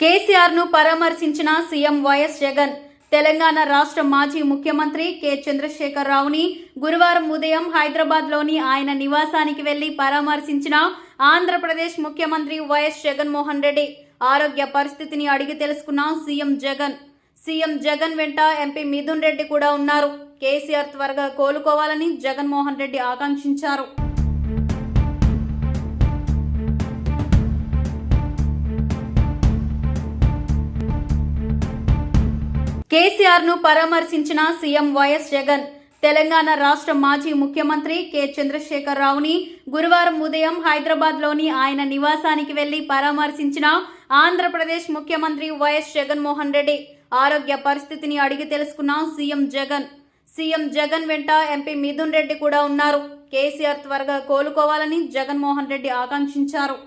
కేసీఆర్ను పరామర్శించిన CM YS Jagan. Telangana రాష్ట్ర మాజీ ముఖ్యమంత్రి కె. చంద్రశేఖర్ రావుని గురువారం ఉదయం హైదరాబాద్లోని ఆయన నివాసానికి వెళ్ళి పరామర్శించిన ఆంధ్రప్రదేశ్ ముఖ్యమంత్రి వైఎస్ జగన్మోహన్ రెడ్డి. ఆరోగ్య పరిస్థితిని అడిగి తెలుసుకున్న సీఎం జగన్. సీఎం జగన్ వెంట ఎంపీ మిథున్ రెడ్డి కూడా ఉన్నారు. కేసీఆర్ త్వరగా కోలుకోవాలని జగన్మోహన్ రెడ్డి ఆకాంక్షించారు. కేసీఆర్ను పరామర్శించిన సీఎం వైఎస్ జగన్. తెలంగాణ రాష్ట్ర మాజీ ముఖ్యమంత్రి కె. చంద్రశేఖర్ రావుని గురువారం ఉదయం హైదరాబాద్లోని ఆయన నివాసానికి వెళ్ళి పరామర్శించిన ఆంధ్రప్రదేశ్ ముఖ్యమంత్రి వైఎస్ జగన్మోహన్ రెడ్డి. ఆరోగ్య పరిస్థితిని అడిగి తెలుసుకున్న సీఎం జగన్. సీఎం జగన్ వెంట ఎంపీ మిథున్ రెడ్డి కూడా ఉన్నారు. కేసీఆర్ త్వరగా కోలుకోవాలని జగన్మోహన్ రెడ్డి ఆకాంక్షించారు.